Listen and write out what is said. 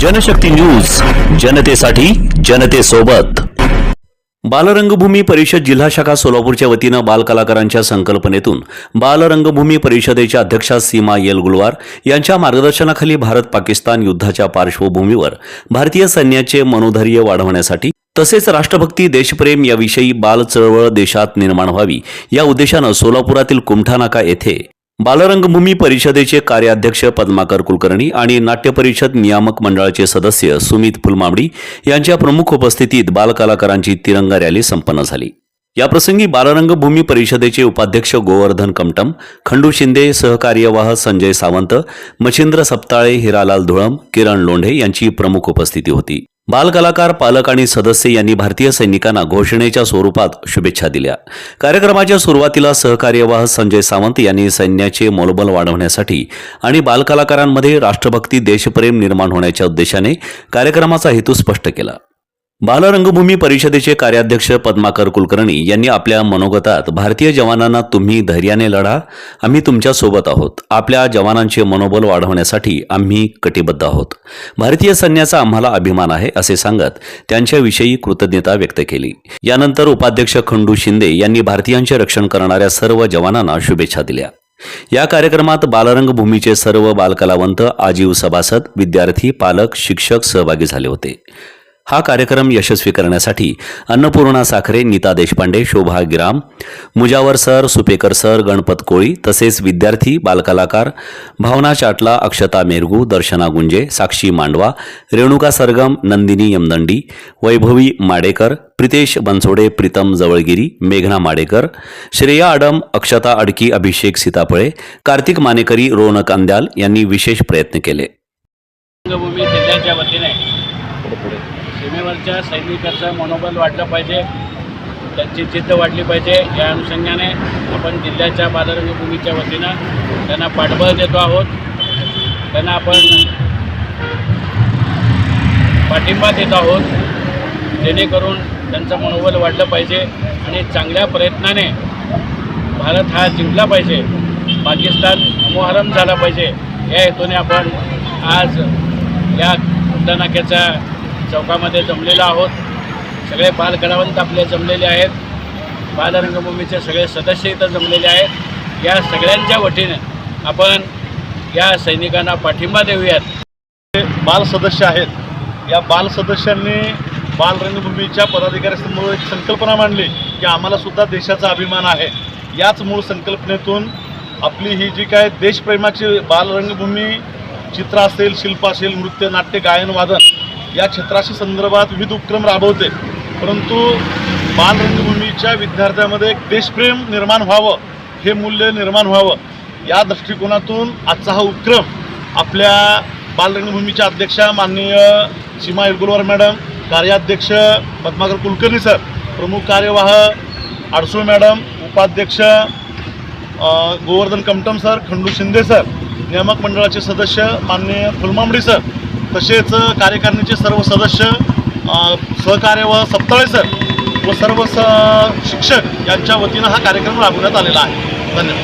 Janshakti news जनतेसाठी जनतेसोबत. बालरंगभूमी परिषद जिल्हा शाखा सोलापूरच्या वतीनं बालकलाकारांच्या संकल्पनेतून बालरंगभूमी परिषदेच्या अध्यक्षा सीमा येलगुलवार यांच्या मार्गदर्शनाखाली भारत पाकिस्तान युद्धाच्या पार्श्वभूमीवर भारतीय सैन्याचे मनोधैर्य वाढवण्यासाठी तसेच राष्ट्रभक्ती देशप्रेम याविषयी बाल चळवळ देशात निर्माण व्हावी या उद्देशानं सोलापुरातील कुमठानाका येथे बालरंगभूमी परिषदेचे कार्याध्यक्ष पद्माकर कुलकर्णी आणि नाट्य परिषद नियामक मंडळाचे सदस्य सुमित फुलमामडी यांच्या प्रमुख उपस्थितीत बालकलाकारांची तिरंगा रॅली संपन्न झाली. याप्रसंगी बालरंगभूमी परिषदेचे उपाध्यक्ष गोवर्धन कमटम खंडू शिंदे सहकार्यवाह संजय सावंत मच्छिंद्र सप्ताळे हिरालाल धुळम किरण लोंढे यांची प्रमुख उपस्थिती होती. बालकलाकार पालक आणि सदस्य यांनी भारतीय सैनिकांना घोषणेच्या स्वरूपात शुभेच्छा दिल्या. कार्यक्रमाच्या सुरुवातीला सहकार्यवाह संजय सावंत यांनी सैन्याचे मनोबल वाढवण्यासाठी आणि बालकलाकारांमध्ये राष्ट्रभक्ती देशप्रेम निर्माण होण्याच्या उद्देशाने कार्यक्रमाचा हेतू स्पष्ट केला. बालरंगभूमी परिषदेचे कार्याध्यक्ष पद्माकर कुलकर्णी यांनी आपल्या मनोगतात भारतीय जवानांना तुम्ही धैर्याने लढा आम्ही तुमच्यासोबत आहोत. आपल्या जवानांचे मनोबल वाढवण्यासाठी आम्ही कटिबद्ध आहोत. भारतीय सैन्याचा आम्हाला अभिमान आहे असे सांगत त्यांच्याविषयी कृतज्ञता व्यक्त केली. यानंतर उपाध्यक्ष खंडू शिंदे यांनी भारतीयांचे रक्षण करणाऱ्या सर्व जवानांना शुभेच्छा दिल्या. या कार्यक्रमात बालरंगभूमीचे सर्व बालकलावंत आजीव सभासद विद्यार्थी पालक शिक्षक सहभागी झाले होते. हा कार्यक्रम यशस्वी करण्यासाठी अन्नपूर्णा साखरे नीता देशपांडे शोभा गिराम मुजावर सर सुपेकर सर गणपत कोळी तसेच विद्यार्थी बालकलाकार भावना चाटला अक्षता मेरगू दर्शना गुंजे साक्षी मांडवा रेणुका सरगम नंदिनी यमदंडी वैभवी माडेकर प्रितेश बनसोडे प्रीतम जवळगिरी मेघना माडेकर श्रेया आडम अक्षता अडकी अभिषेक सीताफळे कार्तिक मानेकरी रोनक अंद्याल यांनी विशेष प्रयत्न केले. रंगभूमी सैनिकाचं मनोबल वाढलं पाहिजे त्यांची जिद्द वाढली पाहिजे. या अनुषंगाने आपण जिल्ह्याच्या बाजारभूमीच्या वतीनं त्यांना पाठबळ देतो आहोत. त्यांना आपण पाठिंबा देत आहोत. जेणेकरून त्यांचं मनोबल वाढलं पाहिजे आणि चांगल्या प्रयत्नाने भारत हा जिंकला पाहिजे. पाकिस्तान मोहरम झाला पाहिजे. या हेतूने आपण आज या उड्डाणाक्याच्या चौकामध्ये जमलेलो आहोत. सगळे बालकलावंत आपले जमलेले आहेत. बालरंगभूमीचे सगळे सदस्य इथं जमलेले आहेत. या सगळ्यांच्या वतीनं आपण या सैनिकांना पाठिंबा देऊयात. बाल सदस्य आहेत या बाल सदस्यांनी बालरंगभूमीच्या पदाधिकाऱ्यांसमोर एक संकल्पना मांडली की आम्हाला सुद्धा देशाचा अभिमान आहे. याच मूळ संकल्पनेतून आपली ही जी काय देशप्रेमाची बालरंगभूमी चित्र असेल शिल्प असेल नृत्य नाट्य गायन वादन या क्षेत्राशी संदर्भात विविध उपक्रम राबवते. परंतु बाल रंगभूमीच्या एक देशप्रेम निर्माण व्हावं हे मूल्य निर्माण व्हावं. या दृष्टिकोनातून आजचा हा उपक्रम आपल्या बालरंगभूमीच्या अध्यक्षा माननीय सीमा इरगुलवार मॅडम कार्याध्यक्ष पद्माकर कुलकर्णी सर प्रमुख कार्यवाह आडसूळ मॅडम उपाध्यक्ष गोवर्धन कमटम सर खंडू शिंदे सर नियामक मंडळाचे सदस्य माननीय फुलमांबडी सर तसेच कार्यकारिणीचे सर्व सदस्य सहकार्य व सप्ताळे सर व सर्व स शिक्षक यांच्या वतीनं हा कार्यक्रम राबवण्यात आलेला आहे. धन्यवाद.